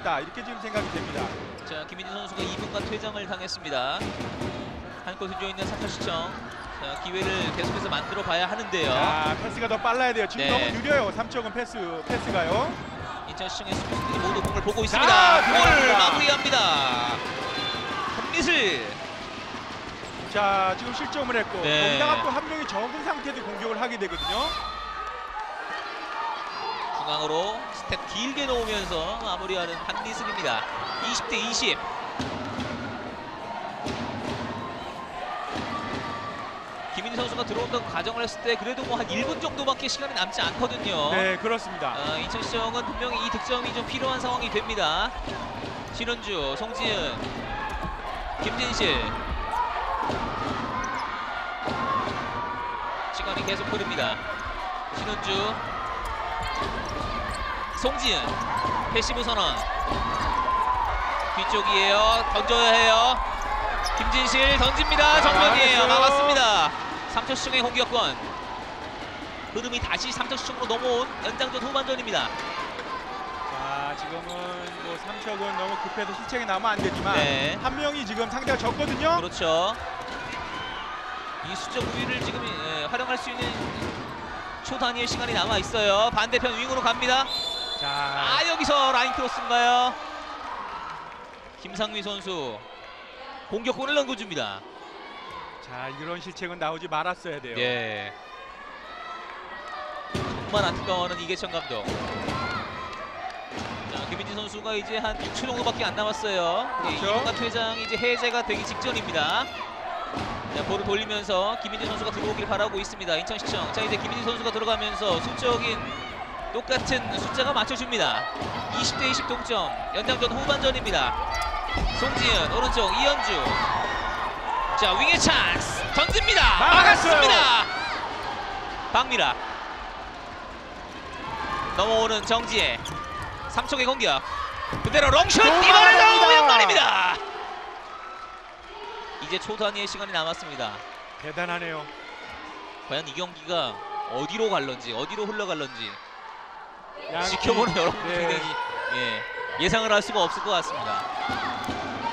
있다 이렇게 지금 생각이 됩니다. 자 김민진 선수가 2분간 퇴장을 당했습니다. 한골 뒤져 있는 삼천시청 자, 기회를 계속해서 만들어 봐야 하는데요. 자 패스가 더 빨라야 돼요. 지금 네. 너무 느려요. 삼척은 패스 패스가요. 인천시청의 수비수들이 모두 공을 보고 있습니다. 자, 골 들어갑니다. 마무리합니다. 한미슬 자 지금 실점을 했고 네. 거기다가 또 한 명이 적은 상태도 공격을 하게 되거든요. 중앙으로 스텝 길게 놓으면서 마무리하는 한미슬입니다. 20대 20. 김민희 선수가 들어온다고 가정을 했을 때 그래도 뭐 한 1분 정도밖에 시간이 남지 않거든요. 네 그렇습니다. 어, 인천시청은 분명히 이 득점이 좀 필요한 상황이 됩니다. 신은주, 송지은, 김진실. 시간이 계속 흐릅니다. 신은주, 송지은, 패시브 선언. 뒤쪽이에요. 던져야 해요. 김진실 던집니다. 자, 정면이에요. 막았습니다. 삼천시청의 공격권. 흐름이 다시 삼천시청으로 넘어온 연장전 후반전입니다. 자 지금은 뭐 삼척은 너무 급해서 실책이 나면 안 되지만 네. 한 명이 지금 상대가 적거든요. 그렇죠. 이 수적 우위를 지금 예, 활용할 수 있는 초단위의 시간이 남아 있어요. 반대편 윙으로 갑니다. 자 아 여기서 라인 크로스인가요? 김상미 선수 공격골을 넘겨줍니다. 자 이런 실책은 나오지 말았어야 돼요. 예. 정말 안타까워하는 이계천 감독. 자, 김민진 선수가 이제 한 6초 정도밖에 안 남았어요. 예, 그렇죠. 2분간 퇴장이 이제 해제가 되기 직전입니다. 자, 볼을 돌리면서 김민진 선수가 들어오길 바라고 있습니다. 인천시청. 자, 이제 김민진 선수가 들어가면서 수적인 똑같은 숫자가 맞춰줍니다. 20대 20 동점. 연장전 후반전입니다. 송지은 오른쪽 이현주. 자, 윙의 찬스 던집니다. 막았어요. 막았습니다. 박미라. 넘어오는 정지혜. 삼척의 공격. 그대로 롱슛 또 이번에도. 오연만입니다. 이제 초단위의 시간이 남았습니다. 대단하네요. 과연 이 경기가 어디로 갈런지 어디로 흘러갈런지 양 지켜보는 팀, 여러분들이 네. 예, 예상을 할 수가 없을 것 같습니다.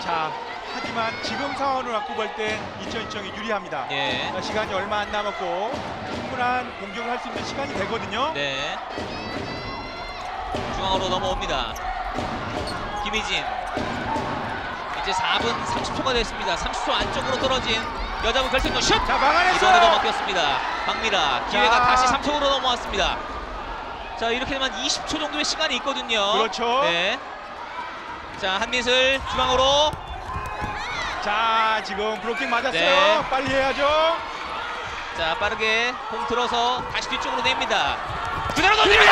자 하지만 지금 상황을 갖고 볼때 인천시청이 유리합니다. 예. 자, 시간이 얼마 안 남았고 충분한 공격을 할 수 있는 시간이 되거든요. 네. 중앙으로 넘어옵니다. 김희진. 이제 4분 30초가 됐습니다. 30초 안쪽으로 떨어진 여자분 결승전 슛! 자 이번에도 막아냈어요. 먹혔습니다. 박미라 기회가 자. 다시 3초로 넘어왔습니다. 자 이렇게 되면 20초 정도의 시간이 있거든요. 그렇죠. 네. 자 한미슬 중앙으로 자 지금 브로킹 맞았어요. 네. 빨리 해야죠. 자 빠르게 공 들어서 다시 뒤쪽으로 냅니다. 그대로 던집니다.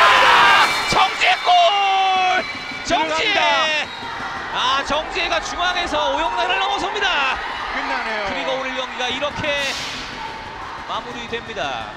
정지의 골. 정지혜. 들어간다. 아 정지혜가 중앙에서 오영란을 넘어섭니다. 끝나네요. 그리고 오늘 경기가 이렇게 마무리됩니다.